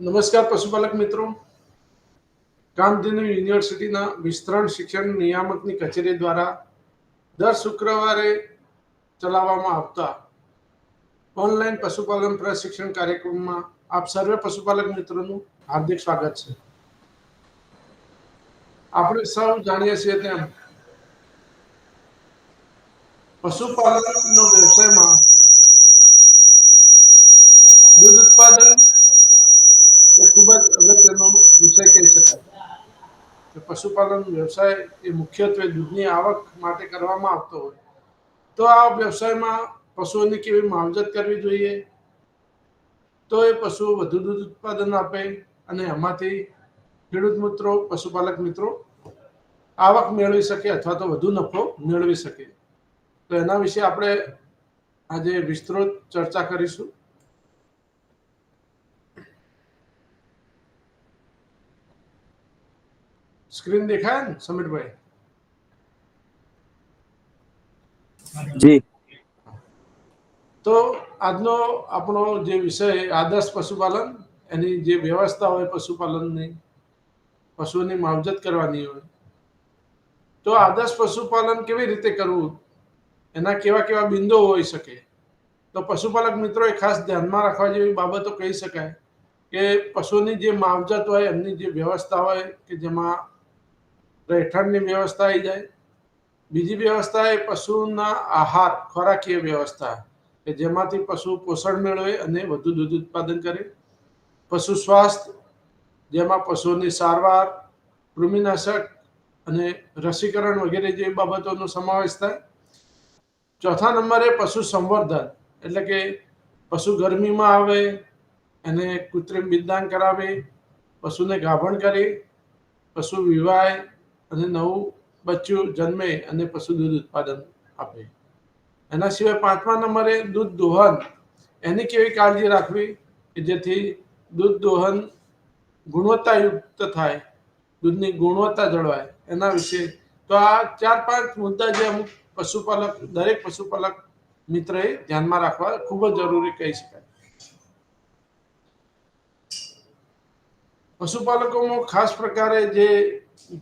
નમસ્કાર પશુપાલક મિત્રો. કામધેનુ યુનિવર્સિટીના વિસ્તરણ શિક્ષણ નિયામકની કચેરી દ્વારા દર શુક્રવારે ચલાવવામાં આવતા ઓનલાઈન પશુપાલન પ્રશિક્ષણ કાર્યક્રમમાં આપ સર્વે પશુપાલક મિત્રોનું હાર્દિક સ્વાગત છે. આપણે સૌ જાણીએ છીએ તેમ પશુપાલનનો વ્યવસાયમાં દૂધ ઉત્પાદન એ ખૂબ જ અગત્યનો વિષય કહી શકાય કે પશુપાલન વ્યવસાય એ મુખ્યત્વે દૂધની આવક માટે કરવામાં આવતો હોય. તો આ વ્યવસાયમાં પશુઓની કેવી માવજત કરવી જોઈએ? તો એ પશુઓ વધુ દૂધ ઉત્પાદન આપે અને એમાંથી ખેડૂત મિત્રો, પશુપાલક મિત્રો આવક મેળવી શકે અથવા તો વધુ નફો મેળવી શકે. તો એના વિશે આપણે આજે વિસ્તૃત ચર્ચા કરીશું. સ્ક્રીન દેખાય ને સમીરભાઈ? જી. તો આજનો આપણો જે વિષય આદર્શ પશુપાલન એની જે વ્યવસ્થા હોય પશુપાલનની પશુઓની માવજત કરવાની હોય તો આદર્શ પશુપાલન કેવી રીતે કરવું? એના કેવા કેવા બિંદુઓ હોઈ શકે? તો પશુપાલક મિત્રોએ ખાસ ધ્યાનમાં રાખવા જેવી બાબતો કહી શકાય કે પશુની જે માવજત હોય એમની જે વ્યવસ્થા હોય કે જેમાં રહેઠાણની વ્યવસ્થા આવી જાય. બીજી વ્યવસ્થા એ પશુના આહાર, ખોરાકીય વ્યવસ્થા, કે જેમાંથી પશુ પોષણ મેળવે અને વધુ દૂધ ઉત્પાદન કરે. પશુ સ્વાસ્થ્ય, જેમાં પશુઓની સારવાર, કૃમિનાશક અને રસીકરણ વગેરે જેવી બાબતોનો સમાવેશ થાય. ચોથા નંબરે પશુ સંવર્ધન, એટલે કે પશુ ગરમીમાં આવે, એને કૃત્રિમ બિદદાન કરાવે, પશુને ગાભણ કરી, પશુ વિવાય અને નવું બચ્ચું જન્મે અને પશુ દૂધ ઉત્પાદન આપે. એના સિવાય પાંચમા નંબરે દૂધ દોહન. એની કેવી કાળજી રાખવી? કે જેથી દૂધ દોહન ગુણવત્તાયુક્ત થાય, દૂધની ગુણવત્તા જળવાય. એના વિશે તો આ ચાર પાંચ મુદ્દા જે અમુક પશુપાલક, દરેક પશુપાલક મિત્રએ ધ્યાનમાં રાખવા ખૂબ જ જરૂરી કહી શકાય. પશુપાલકોમાં ખાસ પ્રકારે જે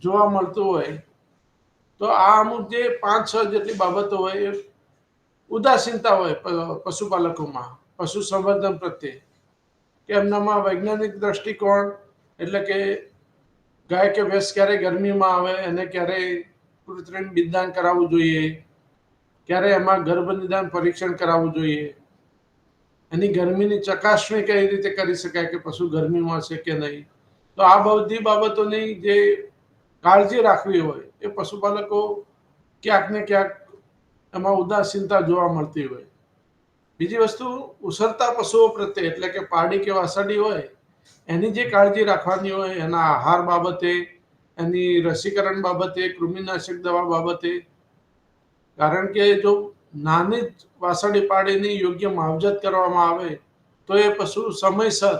જોવા મળતું હોય, તો આ અમુક જે પાંચ છ જેટલી બાબતો હોય એ ઉદાસીનતા હોય પશુપાલકોમાં, પશુ સંવર્ધન પ્રત્યે. કે એમનામાં વૈજ્ઞાનિક દ્રષ્ટિકોણ, એટલે કે ગાય કે ભેંસ ક્યારે ગરમીમાં આવે, એને ક્યારે કૃત્રિમ બિદદાન કરાવવું જોઈએ, ક્યારે એમાં ગર્ભ નિદાન પરીક્ષણ કરાવવું જોઈએ, એની ગરમીની ચકાસણી કઈ રીતે કરી શકાય કે પશુ ગરમીમાં છે કે નહીં. તો આ બધી બાબતોની જે કાળજી રાખવી હોય, એ પશુપાલકો ક્યાંક ને ક્યાંક એમાં ઉદાસીનતા જોવા મળતી હોય. બીજી વસ્તુ, ઉછરતા પશુઓ પ્રત્યે, એટલે કે પાડી કે વાસડી હોય, એની જે કાળજી રાખવાની હોય, એના આહાર બાબતે, એની રસીકરણ બાબતે, કૃમિનાશક દવા બાબતે, કારણ કે જો નાની જ વાસળી પાડીની યોગ્ય માવજત કરવામાં આવે, તો એ પશુ સમયસર,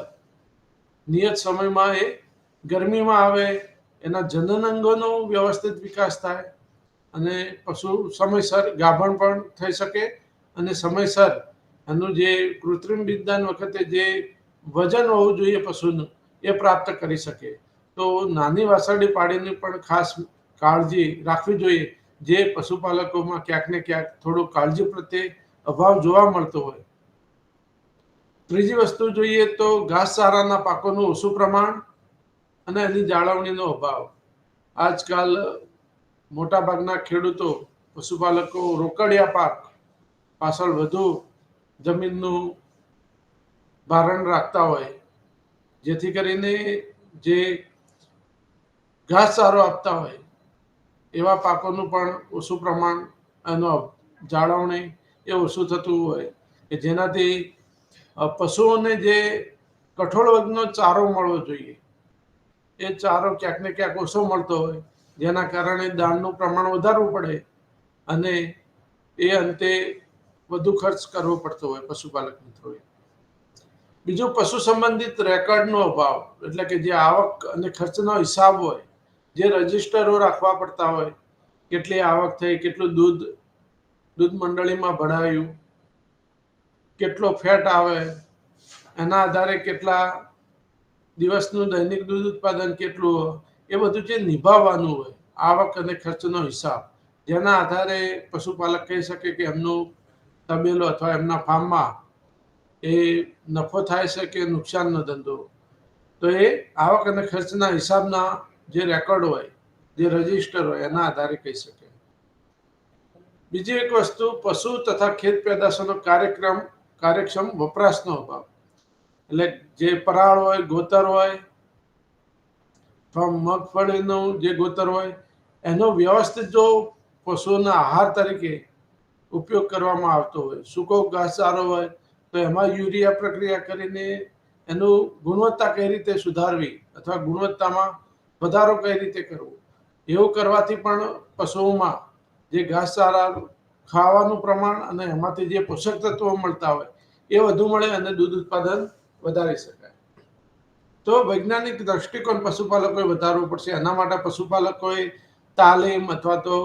નિયત સમયમાં એ ગરમીમાં આવે એના જનન અંગોનો વ્યવસ્થિત વિકાસ થાય અને પશુ સમયસર ગાભણ પણ થઈ શકે અને સમયસર એનું જે કૃત્રિમ વિજ્ઞાન વખતે જે વજન હોવું જોઈએ પશુનું એ પ્રાપ્ત કરી શકે. તો નાની વાસળી પાડીની પણ ખાસ કાળજી રાખવી જોઈએ. જે પશુપાલકોમાં ક્યાંક ને ક્યાંક થોડો કાળજી પ્રત્યે અભાવ જોવા મળતો હોય. ત્રીજી વસ્તુ જોઈએ તો ઘાસચારાના પાકોનું ઓછું પ્રમાણ અને એની જાળવણીનો અભાવ. આજકાલ મોટાભાગના ખેડૂતો, પશુપાલકો રોકડિયા પાક પાછળ વધુ જમીનનું ભારણ રાખતા હોય, જેથી કરીને જે ઘાસ સારો આપતા હોય, એવા પાકોનું પણ ઓછું પ્રમાણ એનો જાળવણી એ ઓછું થતું હોય કે જેનાથી પશુઓને જે કઠોળ વર્ગનો ચારો મળવો જોઈએ એ ચારો ક્યાંક ને ક્યાંક ઓછો મળતો હોય. જેના કારણે દાણનું પ્રમાણ વધારવું પડે અને એ અંતે વધુ ખર્ચ કરવો પડતો હોય પશુપાલક મિત્રોએ. બીજું પશુ સંબંધિત રેકોર્ડનો અભાવ, એટલે કે જે આવક અને ખર્ચનો હિસાબ હોય, જે રજિસ્ટરો રાખવા પડતા હોય, કેટલી આવક થઈ, કેટલું દૂધ દૂધ મંડળીમાં ભરાયું, કેટલો ફેટ આવે, એના આધારે કેટલા દિવસનું દૈનિક દૂધ ઉત્પાદન કેટલું એ બધું જે નિભાવવાનું હોય, આવક અને ખર્ચનો હિસાબ. જેના આધારે પશુપાલક કહી શકે કે એમનું તબેલો અથવા એમના ફાર્મમાં એ નફો થાય છે કે નુકસાનનો ધંધો. તો એ આવક અને ખર્ચના હિસાબના જે રેકોર્ડ હોય, જે રજિસ્ટર હોય, એના આધારે કહી શકે. બીજી એક વસ્તુ, પશુ તથા ખેત પેદાશોનો કાર્યક્રમ, કાર્યક્ષમ વપરાશનો અભાવ. એટલે જે પરાળ હોય, ગોતર હોય અથવા મગફળીનું જે ગોતર હોય, એનો વ્યવસ્થિત જો પશુઓના આહાર તરીકે ઉપયોગ કરવામાં આવતો હોય, સૂકો ઘાસચારો હોય, તો એમાં યુરિયા પ્રક્રિયા કરીને એનું ગુણવત્તા કઈ રીતે સુધારવી અથવા ગુણવત્તામાં વધારો કઈ રીતે કરવો, એવું કરવાથી પણ પશુઓમાં જે ઘાસચારા ખાવાનું પ્રમાણ અને એમાંથી જે પોષક તત્વો મળતા હોય, એ વધુ મળે અને દૂધ ઉત્પાદન વધારી શકાય. તો વૈજ્ઞાનિક દ્રષ્ટિકોણ પશુપાલકોએ વધારવો પડશે. એના માટે પશુપાલકોએ તાલીમ અથવા તો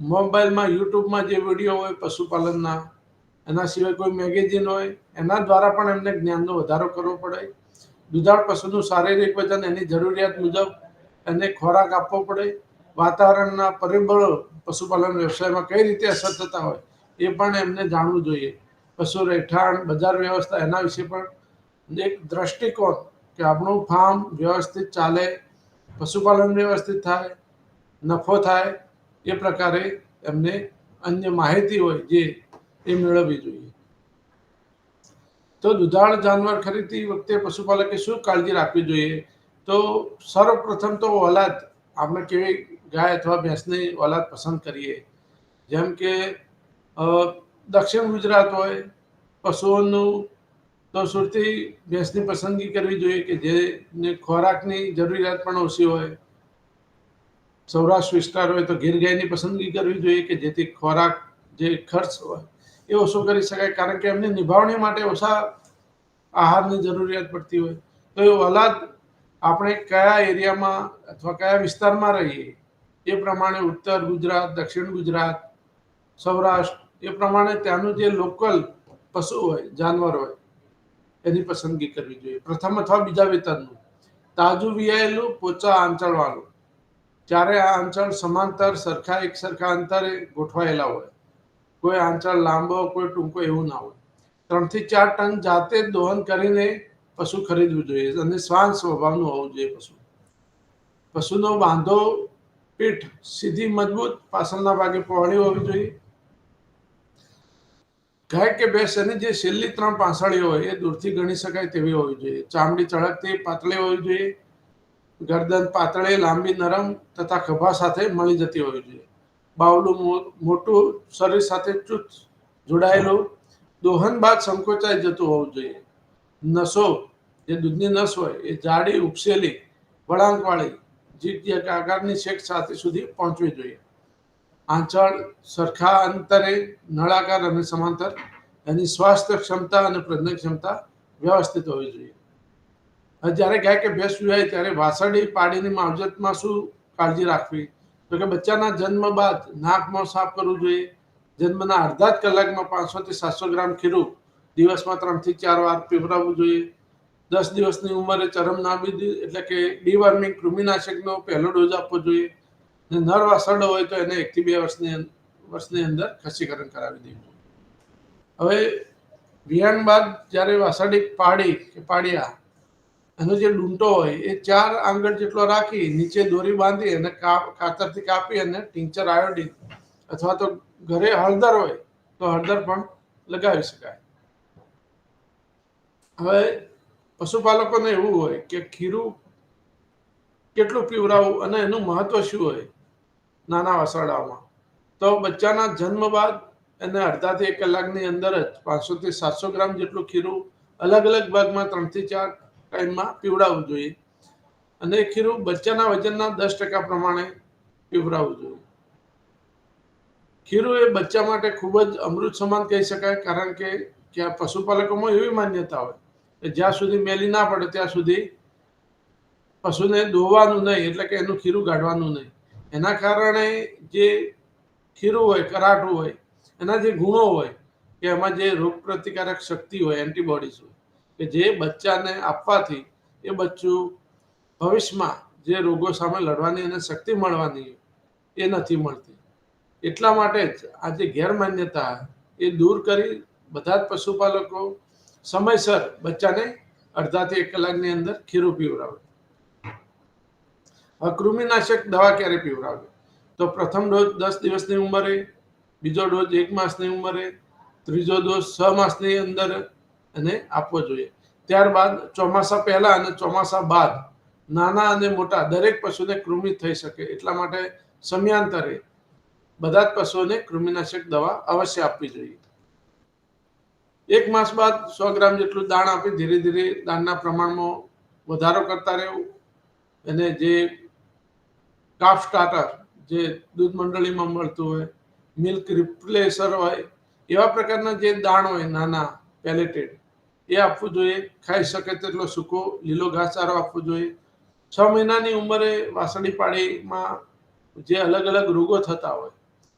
મોબાઈલમાં, યુટ્યુબમાં જે વીડિયો હોય પશુપાલનના, એના સિવાય કોઈ મેગેઝિન હોય, એના દ્વારા પણ એમને જ્ઞાનનો વધારો કરવો પડે. દુધાળ પશુનું શારીરિક વજન એની જરૂરિયાત મુજબ એને ખોરાક આપવો પડે. વાતાવરણના પરિબળો પશુપાલન વ્યવસાયમાં કઈ રીતે અસર થતા હોય એ પણ એમને જાણવું જોઈએ. પશુ રહેઠાણ, બજાર વ્યવસ્થા એના વિશે પણ એક દ્રષ્ટિકોણ કે આપણું ફાર્મ વ્યવસ્થિત ચાલે, પશુપાલન વ્યવસ્થિત થાય, નફો થાય, એ પ્રકારે એમને અન્ય માહિતી હોય જે એ મેળવવી જોઈએ. તો દુધાળ જાનવર ખરીદતી વખતે પશુપાલકે શું કાળજી રાખવી જોઈએ? તો સર્વપ્રથમ તો ઓલાદ, આપણે કેવી ગાય અથવા ભેંસની ઓલાદ પસંદ કરીએ. જેમ કે દક્ષિણ ગુજરાત હોય, પશુઓનું તો સુરતી ભેંસની પસંદગી કરવી જોઈએ કે જેને ખોરાકની જરૂરિયાત પણ ઓછી હોય, સૌરાષ્ટ્ર વિસ્તાર હોય તો ગીર ગાયની પસંદગી કરવી જોઈએ કે જેથી ખોરાક જે ખર્ચ હોય એ ઓછો કરી શકાય, કારણ કે એમની નિભાવણી માટે ઓછા આહારની જરૂરિયાત પડતી હોય. તો એ ઓલાદ આપણે કયા એરિયામાં અથવા કયા વિસ્તારમાં રહીએ, એ પ્રમાણે ઉત્તર ગુજરાત, દક્ષિણ ગુજરાત, સૌરાષ્ટ્ર, એ પ્રમાણે ત્યાંનું જે લોકલ પશુ હોય, જાનવર હોય એની પસંદગી કરવી જોઈએ. પ્રથમ અથવા બીજા વેતનનું. તાજું વિયાયેલું, પોચા આંચળવાળું જ્યારે આ આંચળ સમાંતર, સરખા એક સરખા અંતરે ગોઠવાયેલા હોય. કોઈ આંચળ લાંબો, કોઈ ટૂંકો એવું ના હોય. ત્રણથી ચાર ટન જાતે દોહન કરીને પશુ ખરીદવું જોઈએ અને શ્વાન સ્વભાવનું હોવું જોઈએ પશુ. પશુનો બાંધો, પીઠ સીધી, મજબૂત, પાછળના ભાગે પહોળી હોવી જોઈએ. ગાય કે ભેંસ એની જે છેલ્લી ત્રણ પાંસળીઓ હોય, એ દૂરથી ગણી શકાય તેવી હોવી જોઈએ. ચામડી ચળકતી પાતળી હોવી જોઈએ, ગરદન પાતળી, લાંબી, નરમ તથા ખભા સાથે મળી જતી હોવી જોઈએ. બાવલું મોટું શરીર સાથે ચુસ્ત, જોડાયેલું, દોહન બાદ સંકોચાઈ જતું હોવું જોઈએ. નસો, જે દૂધની નસ હોય, એ જાડી, ઉપસેલી, વળાંકવાળી જીત આકારની શેક સાથે સુધી પહોંચવી જોઈએ. આંચળ, સરખા અંતરે, નળાકાર અને સમાંતર, એની સ્વાસ્થ્ય ક્ષમતા અને પ્રજ્ઞ ક્ષમતા વ્યવસ્થિત હોવી જોઈએ. જ્યારે ગાય કે ભેંસ વિવાય ત્યારે વાસળી પાડીની માવજતમાં શું કાળજી રાખવી? તો કે બચ્ચાના જન્મ બાદ નાક મોં સાફ કરવું જોઈએ. જન્મના અડધા જ કલાકમાં પાંચસોથી સાતસો ગ્રામ ખીરું દિવસમાં ત્રણથી ચાર વાર પીવડાવવું જોઈએ. દસ દિવસની ઉંમરે ચરમ નાબીદ એટલે કે ડીવર્મિંગ કૃમિનાશકનો પહેલો ડોઝ આપવો જોઈએ. ને નર વાસરડો હોય તો એને એકથી બે વર્ષની વર્ષની અંદર ખસીકરણ કરાવી દેવું હવે વિયાણ બાદ જ્યારે વાસરડી પાડી કે પાડ્યા એનો જે ડૂંટો હોય એ ચાર આંગળ જેટલો રાખી નીચે દોરી બાંધી અને કાતરથી કાપી અને ટિંચર આયોડિન અથવા તો ઘરે હળદર હોય તો હળદર પણ લગાવી શકાય. હવે પશુપાલકોને એવું હોય કે ખીરું કેટલું પીવડાવવું અને એનું મહત્વ શું હોય નાના વસાડામાં તો બચ્ચાના જન્મ બાદ એને અડધાથી એક કલાકની અંદર જ પાંચસો થી સાતસો ગ્રામ જેટલું ખીરું અલગ અલગ ભાગમાં ત્રણથી ચાર ટાઈમમાં પીવડાવવું જોઈએ. અને ખીરું બચ્ચાના વજનના દસ ટકા પ્રમાણે પીવડાવવું જોઈએ. ખીરું એ બચ્ચા માટે ખૂબ જ અમૃત સમાન કહી શકાય, કારણ કે ત્યાં પશુપાલકોમાં એવી માન્યતા હોય કે જ્યાં સુધી મેલી ના પડે ત્યાં સુધી પશુને દોવાનું નહીં, એટલે કે એનું ખીરું કાઢવાનું નહીં. એના કારણે જે ખીરું હોય, કરાટું હોય, એના જે ગુણો હોય, કે એમાં જે રોગ પ્રતિકારક શક્તિ હોય એન્ટીબોડીઝ હોય, કે જે બચ્ચાને આપવાથી એ બચ્ચું ભવિષ્યમાં જે રોગો સામે લડવાની એને શક્તિ મળવાની એ નથી મળતી. એટલા માટે જ આ જે ગેરમાન્યતા એ દૂર કરી બધા જ પશુપાલકો સમયસર બચ્ચાને અડધાથી એક કલાકની અંદર ખીરું પીવડાવે. કૃમિનાશક દવા ક્યારે પીવડાવે? તો પ્રથમ ડોઝ દસ દિવસની ઉંમરે, બીજો ડોઝ એક માસની ઉંમરે, ત્રીજો ડોઝ છ માસની અંદર એને આપવો જોઈએ. ત્યારબાદ ચોમાસા પહેલા અને ચોમાસા બાદ નાના અને મોટા દરેક પશુને કૃમિ થઈ શકે એટલા માટે સમયાંતરે બધા જ પશુઓને કૃમિનાશક દવા અવશ્ય આપવી જોઈએ. એક માસ બાદ સો ગ્રામ જેટલું દાણ આપી ધીરે ધીરે દાણના પ્રમાણમાં વધારો કરતા રહેવું. અને જે કાફ સ્ટાર્ટર જે દૂધ મંડળીમાં મળતું હોય, મિલ્ક રિપ્લેસર હોય, એવા પ્રકારના જે દાણ હોય નાના પેલેટેડ, એ આપવું જોઈએ. ખાઈ શકે તેટલો સૂકો લીલો ઘાસચારો આપવો જોઈએ. છ મહિનાની ઉંમરે વાસળી પાડીમાં જે અલગ અલગ રોગો થતા હોય,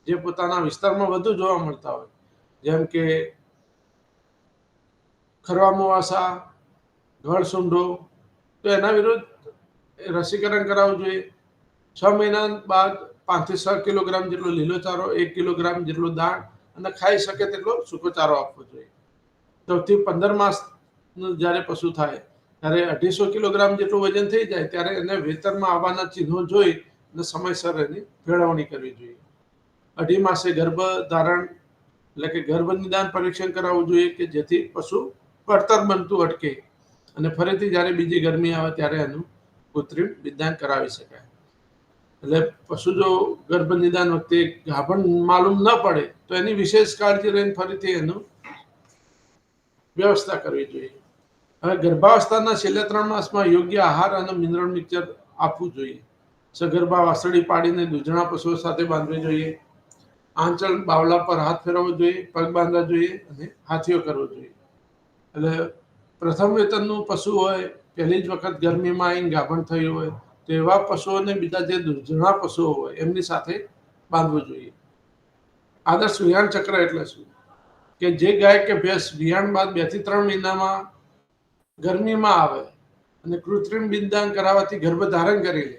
જે પોતાના વિસ્તારમાં વધુ જોવા મળતા હોય, જેમ કે ખરવા મોવાસા ઘડ તો એના વિરુદ્ધ રસીકરણ કરાવવું જોઈએ. છ મહિના બાદ પાંચથી છ કિલોગ્રામ જેટલો લીલો ચારો, એક કિલોગ્રામ જેટલો દાણ અને ખાઈ શકે તેટલો સૂકો ચારો આપવો જોઈએ. ચૌથી પંદર માસનું જ્યારે પશુ થાય, ત્યારે અઢીસો કિલોગ્રામ જેટલું વજન થઈ જાય, ત્યારે એને વેતરમાં આવવાના ચિહ્નો જોઈ અને સમયસર એની ફેળવણી કરવી જોઈએ. અઢી માસે ગર્ભ ધારણ એટલે કે ગર્ભ નિદાન પરીક્ષણ કરાવવું જોઈએ કે જેથી પશુ પડતર બનતું અટકે અને ફરીથી જ્યારે બીજી ગરમી આવે ત્યારે એનું કૃત્રિમ નિદાન કરાવી શકાય. એટલે પશુ જો ગર્ભ નિદાન વખતે ગાભણ માલુમ ન પડે, તો એની વિશેષ કાળજી લઈને ફરીથી એનું વ્યવસ્થા કરવી જોઈએ. હવે ગર્ભાવસ્થાના છેલ્લા ત્રણ માસમાં યોગ્ય આહાર અને મિનરલ મિક્સર આપવું જોઈએ. સગર્ભા વાસળી પાડીને દૂધણા પશુઓ સાથે બાંધવી જોઈએ. આંચળ બાવલા પર હાથ ફેરવવો જોઈએ, પગ બાંધવા જોઈએ અને હાથીઓ કરવો જોઈએ. એટલે પ્રથમ વેતનનું પશુ હોય, પહેલી જ વખત ગરમીમાં આવીને ગાભણ થયું હોય તો એવા પશુઓને બીજા જે દૂધણા પશુઓ હોય, એમની સાથે બાંધવું જોઈએ. આદર્શ વિહાણ ચક્ર એટલે શું? કે જે ગાય કે ભેંસ વિહાણ બાદ બેથી ત્રણ મહિનામાં ગરમીમાં આવે અને કૃત્રિમ બિંદાન કરાવવાથી ગર્ભ ધારણ કરી લે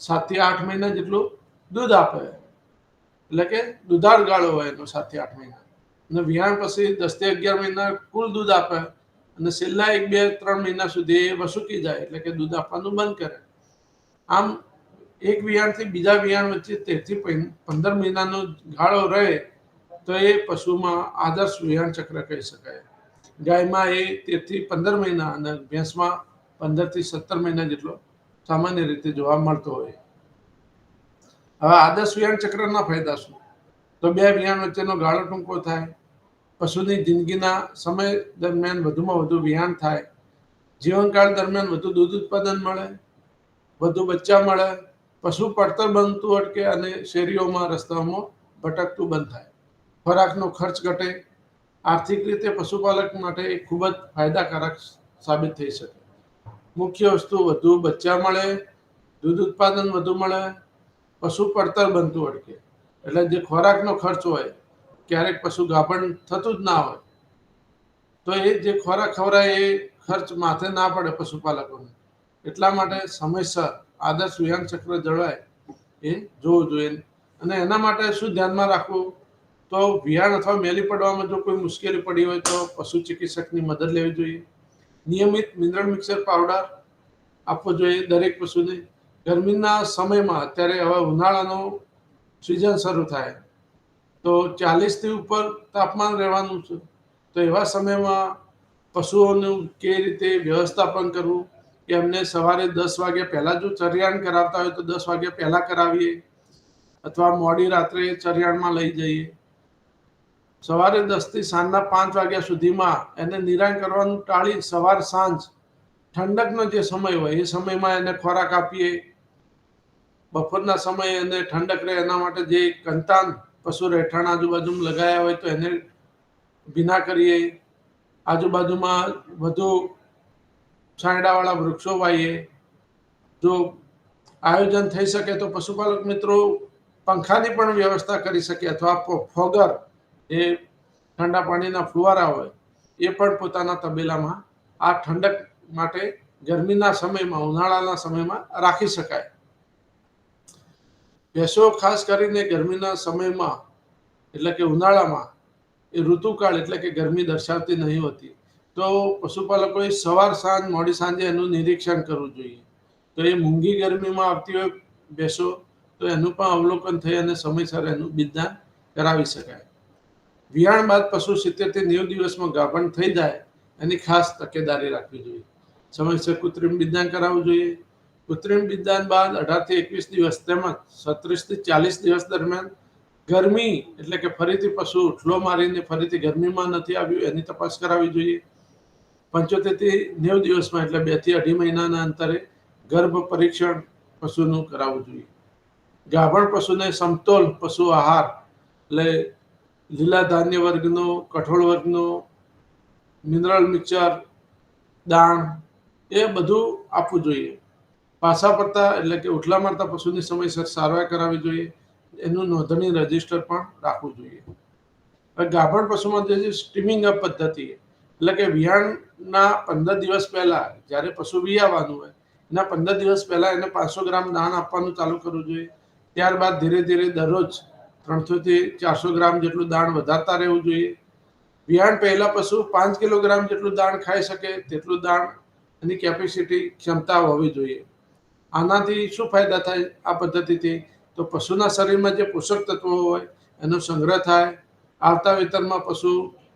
સાતથી આઠ મહિના જેટલું દૂધ આપે. એટલે કે દુધાળ ગાળો હોય એનો સાતથી આઠ મહિના. અને વિહાણ પછી દસથી અગિયાર મહિના કુલ દૂધ આપે અને છેલ્લા એક બે ત્રણ મહિના સુધી એ વસુકી જાય, એટલે કે દૂધ આપવાનું બંધ કરે. આમ એક વિહાણથી બીજા વિયાણ વચ્ચે તેરથી પંદર મહિનાનો ગાળો રહે તો એ પશુમાં આદર્શ વિહાણ ચક્ર કહી શકાય. ગાયમાં એ તેરથી પંદર મહિના અને ભેંસમાં પંદરથી સત્તર મહિના જેટલો સામાન્ય રીતે જોવા મળતો હોય. હવે આદર્શ વિહાણ ચક્રના ફાયદા શું? તો બે વિહાણ વચ્ચેનો ગાળો ટૂંકો થાય, પશુની જિંદગીના સમય દરમિયાન વધુમાં વધુ વિહાણ થાય, જીવનકાળ દરમિયાન વધુ દૂધ ઉત્પાદન મળે વધુ બચ્ચા મળે, પશુ પડતર બનતું અટકે અને શેરીઓમાં રસ્તાઓમાં ભટકતું બંધ થાય. ખોરાકનો ખર્ચ ઘટે. આર્થિક રીતે પશુપાલક માટે એ ખૂબ જ ફાયદાકારક સાબિત થઈ શકે. મુખ્ય વસ્તુ, વધુ બચ્ચા મળે, દૂધ ઉત્પાદન વધુ મળે, પશુ પડતર બનતું અટકે. એટલે જે ખોરાકનો ખર્ચ હોય, ક્યારેક પશુ ગાભણ થતું જ ના હોય, તો એ જે ખોરાક ખવડાય એ ખર્ચ માથે ના પડે પશુપાલકોને. એટલા માટે સમયસર આદર્શ વિહાન ચક્ર જળવાય એ જોવું જોઈએ. અને એના માટે શું ધ્યાનમાં રાખવું? તો વિહાણ અથવા મેલી પડવામાં જો કોઈ મુશ્કેલી પડી હોય તો પશુ ચિકિત્સકની મદદ લેવી જોઈએ. નિયમિત મિનરલ મિક્સર પાવડર આપવો જોઈએ દરેક પશુને. ગરમીના સમયમાં અત્યારે હવે ઉનાળાનો સિઝન શરૂ થાય. તો ચાલીસથી ઉપર તાપમાન રહેવાનું છે. તો એવા સમયમાં પશુઓનું કેવી રીતે વ્યવસ્થાપન કરવું? કે એમને સવારે દસ વાગ્યા પહેલાં જો ચરિયાણ કરાવતા હોય તો દસ વાગ્યા પહેલાં કરાવીએ. અથવા મોડી રાત્રે ચરિયાણમાં લઈ જઈએ. સવારે દસથી સાંજના પાંચ વાગ્યા સુધીમાં એને નિરાણ કરવાનું ટાળી સવાર સાંજ. ઠંડકનો જે સમય હોય એ સમયમાં એને ખોરાક આપીએ. બપોરના સમયે એને ઠંડક રહે એના માટે જે કંતાન પશુ રહેઠાણ આજુબાજુમાં લગાયા હોય તો એને ભીના કરીએ. આજુબાજુમાં વધુ છાંયડાવાળા વૃક્ષો વાવીએ જો આયોજન થઈ શકે તો પશુપાલક મિત્રો પંખાની પણ વ્યવસ્થા કરી શકે અથવા ફોગર એ ઠંડા પાણીના ફુવારા હોય, એ પણ પોતાના તબેલામાં આ ઠંડક માટે ગરમીના સમયમાં, ઉનાળાના સમયમાં રાખી શકાય. ભેંસો ખાસ કરીને ગરમીના સમયમાં, એટલે કે ઉનાળામાં, એ ઋતુકાળ એટલે કે ગરમી દર્શાવતી નહીં હોતી. તો પશુપાલકોએ સવાર સાંજ, મોડી સાંજે એનું નિરીક્ષણ કરવું જોઈએ. તો એ મૂંગી ગરમીમાં આવતી હોય બેસો તો એનું પણ અવલોકન થઈ અને સમયસર એનું બિજદાન કરાવી શકાય. વિહાણ બાદ પશુ સિત્તેરથી નેવું દિવસમાં ગાભણ થઈ જાય, એની ખાસ તકેદારી રાખવી જોઈએ. સમયસર કૃત્રિમ બિજદાન કરાવવું જોઈએ. કૃત્રિમ બિજદાન બાદ અઢારથી એકવીસ દિવસ તેમજ સત્રીસથી ચાલીસ દિવસ દરમિયાન ગરમી, એટલે કે ફરીથી પશુ ઉઠલો મારીને ફરીથી ગરમીમાં નથી આવ્યું, એની તપાસ કરાવવી જોઈએ. પંચોતેરથી નેવું દિવસમાં, એટલે બેથી અઢી મહિનાના અંતરે ગર્ભ પરીક્ષણ પશુનું કરાવવું જોઈએ. ગાભણ પશુને સમતોલ પશુ આહાર એટલે લીલા ધાન્ય વર્ગનો, કઠોળ વર્ગનો, મિનરલ મિક્સર, દાણ, એ બધું આપવું જોઈએ. પાછા પડતા એટલે કે ઉઠલા મારતા પશુની સમયસર સારવાર કરાવવી જોઈએ. એનું નોંધણી રજિસ્ટર પણ રાખવું જોઈએ. હવે ગાભણ પશુમાં જે સ્ટીમિંગ અપ પદ્ધતિ એટલે કે વિહાણના પંદર દિવસ પહેલા જ્યારે પશુ વિયાવાનું હોય, એના પંદર દિવસ પહેલા એને પાંચસો ગ્રામ દાણ આપવાનું ચાલુ કરવું જોઈએ. ત્યારબાદ ધીરે ધીરે દરરોજ ત્રણસોથી ચારસો ગ્રામ જેટલું દાણ વધારતા રહેવું જોઈએ. વિહાણ પહેલા પશુ પાંચ કિલોગ્રામ જેટલું દાણ ખાઈ શકે તેટલું દાણ એની કેપેસિટી ક્ષમતા હોવી જોઈએ. આનાથી શું ફાયદા થાય આ પદ્ધતિથી? તો પશુના શરીરમાં જે પોષક તત્વો હોય, એનો સંગ્રહ થાય. આવતા વેતરમાં પશુ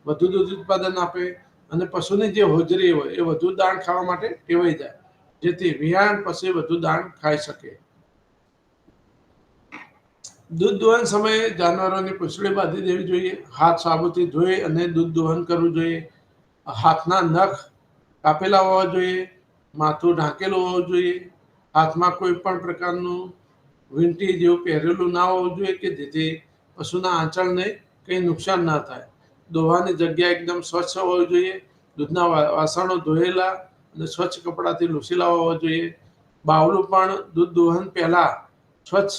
વધુ દૂધ ઉત્પાદન આપે. અને પશુની જે હોજરી હોય એ વધુ દાણ ખાવા માટે ટેવાઈ જાય, જેથી વિહાણ પછી વધુ દાણ ખાઈ શકે. દૂધ દોહન સમયે જાનવરોની પૂછડી બાંધી દેવી જોઈએ, હાથ સાબુથી ધોઈ અને દૂધ દોહન કરવું જોઈએ. હાથના નખ કાપેલા હોવા જોઈએ, માથું ઢાંકેલું હોવું જોઈએ. હાથમાં કોઈ પણ પ્રકારનું વીંટી જેવું પહેરેલું ના હોવું જોઈએ કે જેથી પશુના આંચળને કંઈ નુકસાન ના થાય. દોવાની જગ્યા એકદમ સ્વચ્છ હોવી જોઈએ. દૂધના વાસણો ધોયેલા અને સ્વચ્છ કપડાથી લૂસીલા હોવા જોઈએ. બાવલું પણ દૂધ દોહન પહેલાં સ્વચ્છ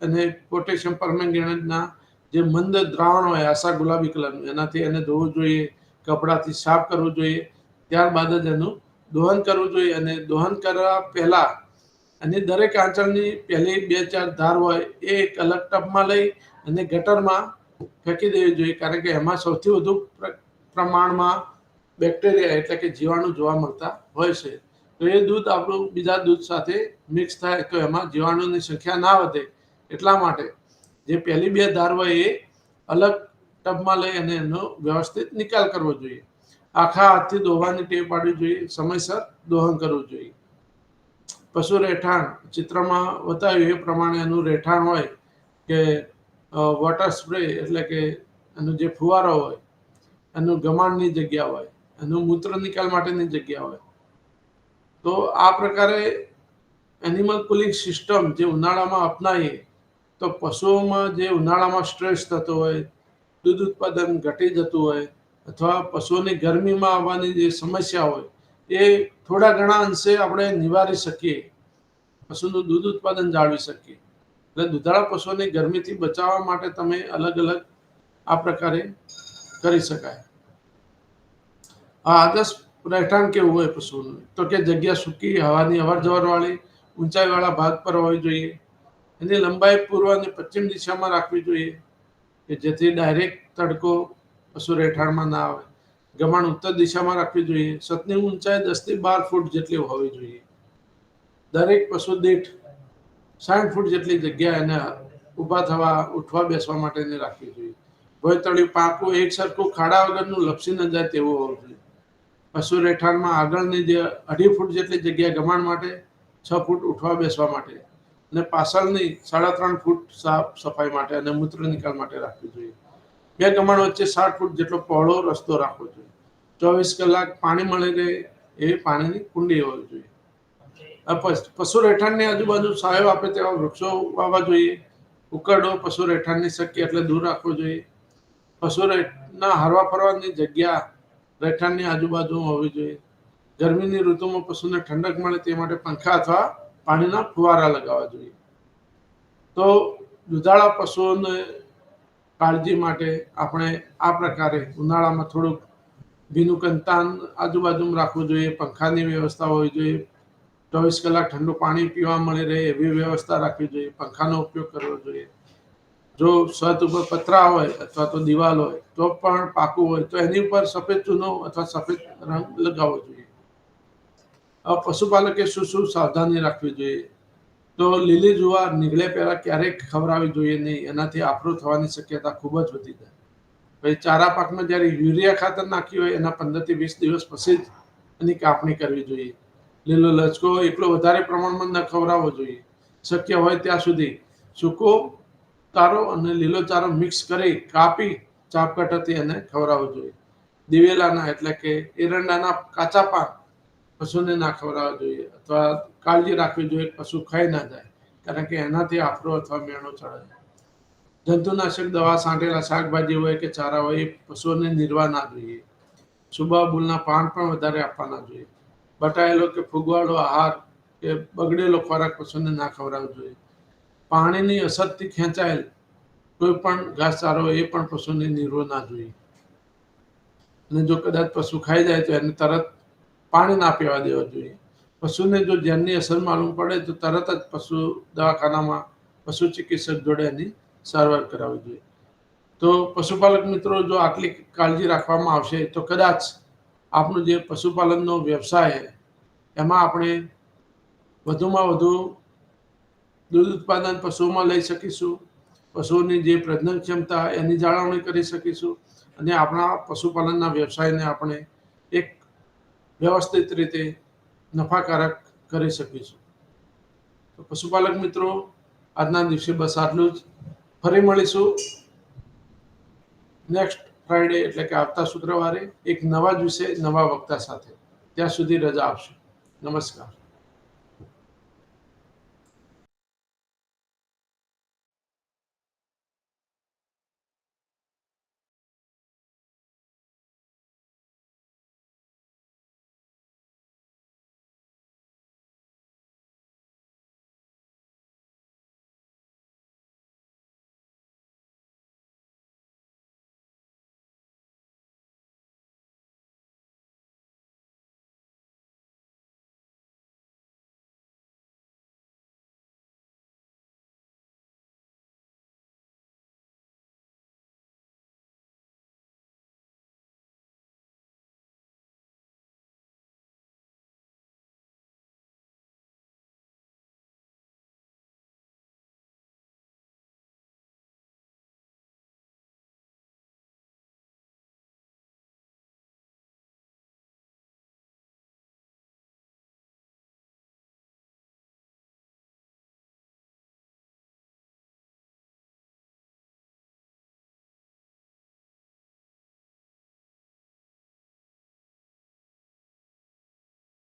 અને પોટેશિયમ પરમેંગેનેટના જે મંદ દ્રાવણ હોય આશા ગુલાબી કલરનું, એનાથી એને ધોવું જોઈએ, કપડાથી સાફ કરવું જોઈએ. ત્યારબાદ જ એનું દોહન કરવું જોઈએ અને દોહન કરવા પહેલાં અને દરેક આંચળની પહેલી બે ચાર ધાર હોય એ એક અલગ ટબમાં લઈ અને ગટરમાં ફેંકી દેવી જોઈએ, કારણ કે એમાં સૌથી વધુ પ્રમાણમાં બેક્ટેરિયા એટલે કે જીવાણુ જોવા મળતા હોય છે. તો એ દૂધ આપણું બીજા દૂધ સાથે મિક્સ થાય તો એમાં જીવાણુની સંખ્યા ના વધે. એટલા માટે જે પહેલી બે ધાર હોય એ અલગ ટબમાં લઈ અને એનો વ્યવસ્થિત નિકાલ કરવો જોઈએ. આખા હાથથી દોવાની ટેવ પાડવી જોઈએ, સમયસર દોહન કરવું જોઈએ. પશુ રહેઠાણ ચિત્રમાં બતાવ્યું એ પ્રમાણે એનું રહેઠાણ હોય કે વોટર સ્પ્રે એટલે કે એનો જે ફુવારો હોય, એનું ગમાણની જગ્યા હોય, એનું મૂત્ર નિકાલ માટેની જગ્યા હોય. તો આ પ્રકારે એનિમલ કુલિંગ સિસ્ટમ જે ઉનાળામાં અપનાવીએ તો પશુઓમાં જે ઉનાળામાં સ્ટ્રેસ થતો હોય, દૂધ ઉત્પાદન ઘટી જતું હોય, અથવા પશુઓની ગરમીમાં આવવાની જે સમસ્યા હોય, એ થોડા ઘણા અંશે આપણે નિવારી શકીએ. પશુનું દૂધ ઉત્પાદન જાળવી શકીએ. એટલે દુધાળા પશુઓને ગરમીથી બચાવવા માટે તમે અલગ અલગ આ પ્રકારે કરી શકાય. આ આદર્શ રહેઠાણ કેવું હોય પશુનું તો કે જગ્યા સૂકી, હવાની અવર જવર વાળી ઊંચાઈવાળા ભાગ પર હોવી જોઈએ, એની લંબાઈ પૂર્વ અને પશ્ચિમ દિશામાં રાખવી જોઈએ, કે જેથી ડાયરેક્ટ તડકો પશુ રહેઠાણમાં ના આવે. ગમાણ ઉત્તર દિશામાં રાખવી જોઈએ. સતની ઊંચાઈ દસથી બાર ફૂટ જેટલી હોવી જોઈએ. દરેક પશુ દીઠ સાઠ ફૂટ જેટલી જગ્યા એને ઊભા થવા, ઉઠવા, બેસવા માટેની રાખવી જોઈએ. ભોયતળિયું પાકું એક સરખું ખાડા વગરનું લપસી ન જાય તેવું હોવું જોઈએ. પશુ રહેઠાણમાં આગળની જે અઢી ફૂટ જેટલી જગ્યા ગમાણ માટે, છ ફૂટ ઉઠવા, બેસવા માટે અને પાછળની સાડા ત્રણ ફૂટ સાફ સફાઈ માટે અને મૂત્ર નિકાલ માટે રાખવી જોઈએ. બે ગમાણ વચ્ચે સાત ફૂટ જેટલો પહોળો રસ્તો રાખવો જોઈએ. ચોવીસ કલાક પાણી મળી રહે એવી પાણીની કુંડી હોવી જોઈએ. પશ- રહેઠાણની આજુબાજુ સાયો આપે તેવા વૃક્ષો વાવવા જોઈએ. ઉકરડો પશુ રહેઠાણની શક્ય એટલે દૂર રાખવો જોઈએ. પશુ રહેઠના હરવા ફરવાની જગ્યા રહેઠાણની આજુબાજુ હોવી જોઈએ. ગરમીની ઋતુમાં પશુને ઠંડક મળે તે માટે પંખા અથવા પાણીના ફુવારા લગાવવા જોઈએ. તો દુધાળા પશુઓને કાળજી માટે આપણે આ પ્રકારે ઉનાળામાં થોડુંક ભીનું કંતાન આજુબાજુમાં રાખવું જોઈએ. પંખાની વ્યવસ્થા હોવી જોઈએ. ચોવીસ કલાક ઠંડુ પાણી પીવા મળી રહે એવી વ્યવસ્થા રાખવી જોઈએ, પંખાનો ઉપયોગ કરવો જોઈએ. જો છત ઉપર પતરા હોય અથવા તો દિવાલ હોય, તો પણ પાકું હોય, તો એની ઉપર સફેદ ચૂનો અથવા સફેદ રંગ લગાવવો જોઈએ. પશુપાલકે શું શું સાવધાની રાખવી જોઈએ? તો લીલી જુવાર નીકળે પહેલાં ક્યારેય ખવડાવવી જોઈએ નહીં, એનાથી આફરો થવાની શક્યતા ખૂબ જ વધી જાય. પછી ચારા પાકમાં જ્યારે યુરિયા ખાતર નાખ્યું હોય, એના પંદરથી વીસ દિવસ પછી જ એની કાપણી કરવી જોઈએ. લીલો લચકો એટલો વધારે પ્રમાણમાં ન ખવડાવવો જોઈએ. શક્ય હોય ત્યાં સુધી સૂકો ચારો અને લીલો ચારો મિક્સ કરી કાપી ચાપકટથી એને ખવડાવવો જોઈએ. દિવેલાના એટલે કે એરંડાના કાચા પાક પશુને ના ખવડાવવા જોઈએ અથવા કાળજી રાખવી જોઈએ પશુ ખાઈ ના જાય, કારણ કે એનાથી આફરો અથવા મેણો ચડે. જંતુનાશક દવા સાંટેલા શાકભાજી હોય કે ચારા હોય એ પશુઓને નિર્વા ના જોઈએ. સુબા બુલના પાન પણ વધારે આપવાના જોઈએ. બટાયેલો કે ફુગવાળો આહાર કે બગડેલો ખોરાક પશુને ના ખવડાવવો જોઈએ. પાણીની અસરથી ખેંચાયેલ કોઈ પણ ઘાસચારો એ પણ પશુને નીરવો ના જોઈએ. અને જો કદાચ પશુ ખાઈ જાય તો એને તરત પાણી ના પીવા દેવા જોઈએ. પશુને જો જેમની અસર માલુમ પડે તો તરત જ પશુ દવાખાનામાં પશુ ચિકિત્સક જોડે એની સારવાર કરાવવી જોઈએ. તો પશુપાલક મિત્રો, જો આટલી કાળજી રાખવામાં આવશે તો કદાચ આપણું જે પશુપાલનનો વ્યવસાય એમાં આપણે વધુમાં વધુ દૂધ ઉત્પાદન પશુઓમાં લઈ શકીશું, પશુઓની જે પ્રજનન ક્ષમતા એની જાળવણી કરી શકીશું અને આપણા પશુપાલનના વ્યવસાયને આપણે એક વ્યવસ્થિત રીતે નફાકારક કરી શકીશું. તો પશુપાલક મિત્રો, આજના દિવસે બસ આટલું જ. ફરી મળીશું. નેક્સ્ટ ફ્રાઈડે એટલે કે આવતા શુક્રવારે એક નવા જ વિષય નવા વક્તા સાથે. ત્યાં સુધી રજા આપશો. નમસ્કાર.